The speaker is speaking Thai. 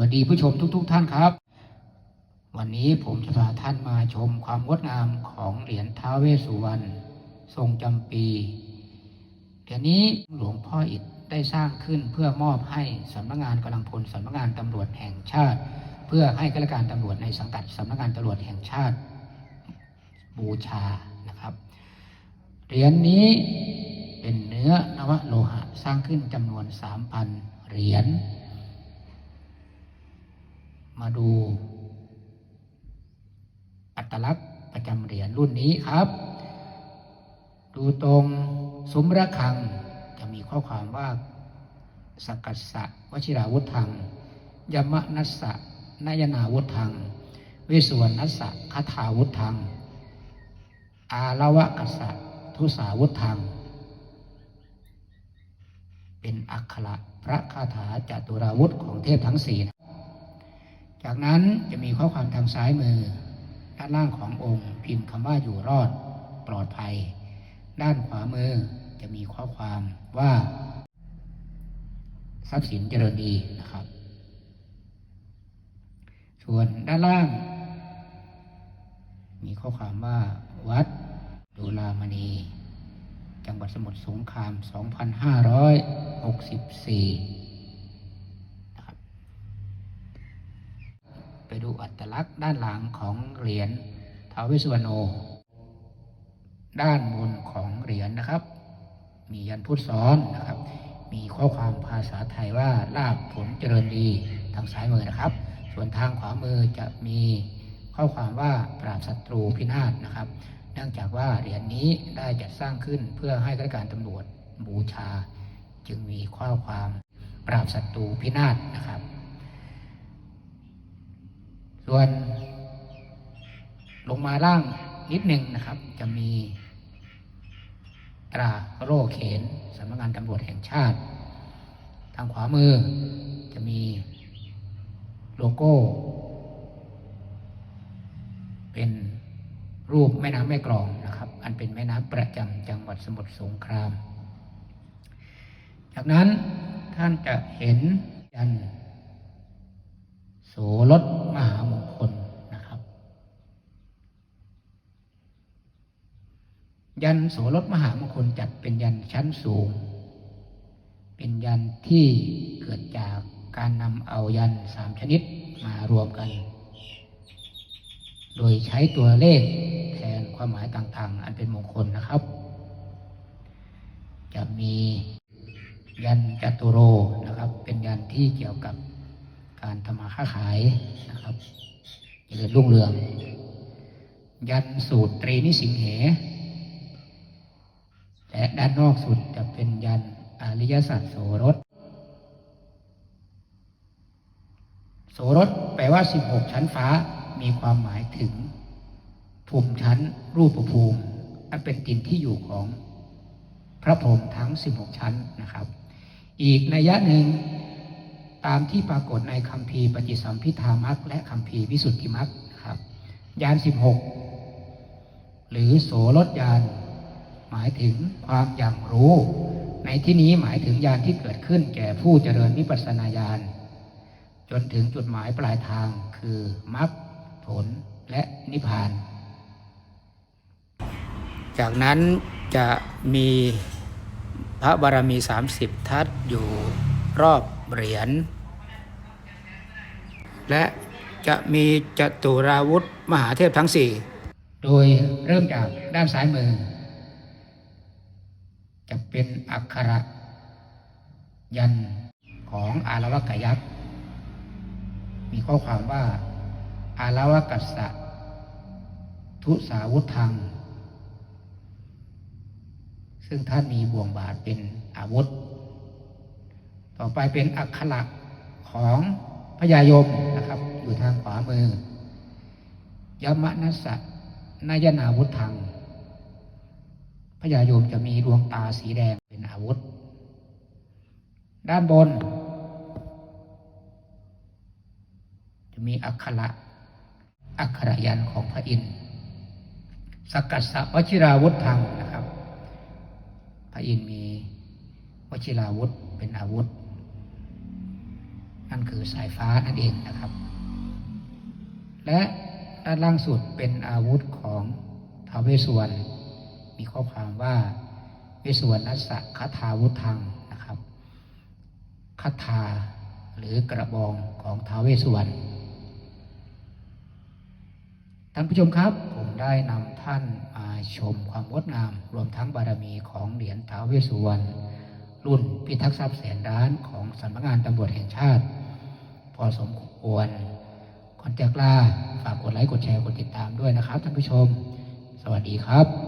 วัสดีผู้ชมทุกๆท่านครับ วันนี้ผมจะพาท่านมาชมความงดงามของเหรียญท้าเวสุวรรณทรงจำปีเหรียญนี้หลวงพ่ออิฐได้สร้างขึ้นเพื่อมอบให้สำนักงานกำลังพลสำนักงานตำรวจแห่งชาติ เพื่อให้ข้าราชการตำรวจในสังกัดสำนักงานตำรวจแห่งชาติ บูชานะครับเหรียญนี้เป็นเนื้อนวโลหะสร้างขึ้นจำนวน 3,000 เหรียญ มาดู อัตลักษณ์ประจำเหรียญรุ่นนี้ครับ ดูตรงซุ้มระฆังจะมีข้อความว่าสกกัสสะวชิราวุธังยมะนัสสะนายนาวุธัง วิสวรนัสสะคาถาวุธัง อาละวะกัสสะทุสาวุธัง เป็นอักขระพระคาถาจตุราวุธของเทพทั้งสี่ จากนั้นจะมีข้อความทางซ้ายมือ ด้านล่างขององค์พิมพ์คำว่าอยู่รอดปลอดภัย ด้านขวามือจะมีข้อความว่า ทรัพย์สินเจริญดีนะครับ ส่วนด้านล่าง มีข้อความว่า วัดดุลามณี จังหวัดสมุทรสงคราม 2564นะครับ ไปดู อัตลักษณ์ด้านหลังของเหรียญทาวเวสสุวรรณโนด้านบนของเหรียญนะครับ มียันพุทธซ้อนนะครับ มีข้อความภาษาไทยว่าลาบผลเจริญดีทางซ้ายมือนะครับ ส่วนทางขวามือจะมีข้อความว่าปราบศัตรูพินาศนะครับ เนื่องจากว่าเหรียญนี้ได้จัดสร้างขึ้นเพื่อให้ข้าราชการตำรวจบูชา จึงมีข้อความปราบศัตรูพินาศนะครับ ส่วนลงมาล่างนิดหนึ่งนะครับ จะมีตราโรเขนสำนักงานตำรวจแห่งชาติ ทางขวามือจะมีโลโก้ เป็นรูปแม่น้ำแม่กลองนะครับ อันเป็นแม่น้ำประจำจังหวัดสมุทรสงคราม จากนั้นท่านจะเห็นยัน โสมหามงคลนะครับ ยันโสรถมหามงคลจัดเป็นยันชั้นสูง เป็นยันที่เกิดจากการนำเอายันสามชนิดมารวมกัน โดยใช้ตัวเลขแทนความหมายต่างๆ อันเป็นมงคลนะครับ จะมียันจัตุโรนะครับ เป็นยันที่เกี่ยวกับ การทำมาค้าขายนะครับเจริญรุ่งเรือง ยันสูตรตรีนิสิงเหและด้านนอกสุดจะเป็นยันอริยสัจโสรส โสรสแปลว่า 16 ชั้นฟ้ามีความหมายถึง ภูมิชั้นรูปภูมิ อันเป็นตินที่อยู่ของพระพรหมทั้ง 16 ชั้นนะครับ อีกนัยยะหนึ่ง ตามที่ปรากฏในคำพีร์ปฏิสัมพิธามักและคำพีร์วิสุทธิมักนะครับยาน16หรือโสรถยานหมายถึงความอย่างรู้ ในที่นี้หมายถึงยานที่เกิดขึ้นแก่ผู้เจริญวิปัสสนาญาณจนถึงจุดหมายปลายทางคือมรรคผลและนิพพาน จากนั้นจะมีพระบารมี 30 ทัศอยู่รอบเหรียญ และจะมีจตุราวุธมหาเทพทั้งสี่โดยเริ่มจากด้านซ้ายมือ จะเป็นอักขระยันของอารวกยักษ์มีข้อความว่า อารวกัสสะทุสาวุธัง ซึ่งท่านมีบ่วงบาทเป็นอาวุธ ต่อไปเป็นอักขระของพญายม อยู่ทางขวามือยมนัสสะนายนาวุธังพญายมจะมีดวงตาสีแดงเป็นอาวุธ ด้านบน จะมีอักขระอักขระยันของพระอินทร์สกัสสะวชิราวุธทางนะครับ พระอินทร์มีวชิราวุธเป็นอาวุธ นั่นคือสายฟ้านั่นเองนะครับ และด้านล่างสุดเป็นอาวุธของท้าวเวสสุวรรณมีข้อความว่าเวสสุวรรณัสสะคาถาวุธังนะครับคาถาหรือกระบองของท้าวเวสสุวรรณท่านผู้ชมครับผมได้นำท่านมาชมความงดงาม รวมทั้งบารมีของเหรียญท้าวเวสสุวรรณรุ่นพิทักษ์ทรัพย์แสนล้านของสำนักงานตำรวจแห่งชาติ พอสมควร จากลาฝากกดไลค์กดแชร์กดติดตามด้วยนะครับท่านผู้ชม สวัสดีครับ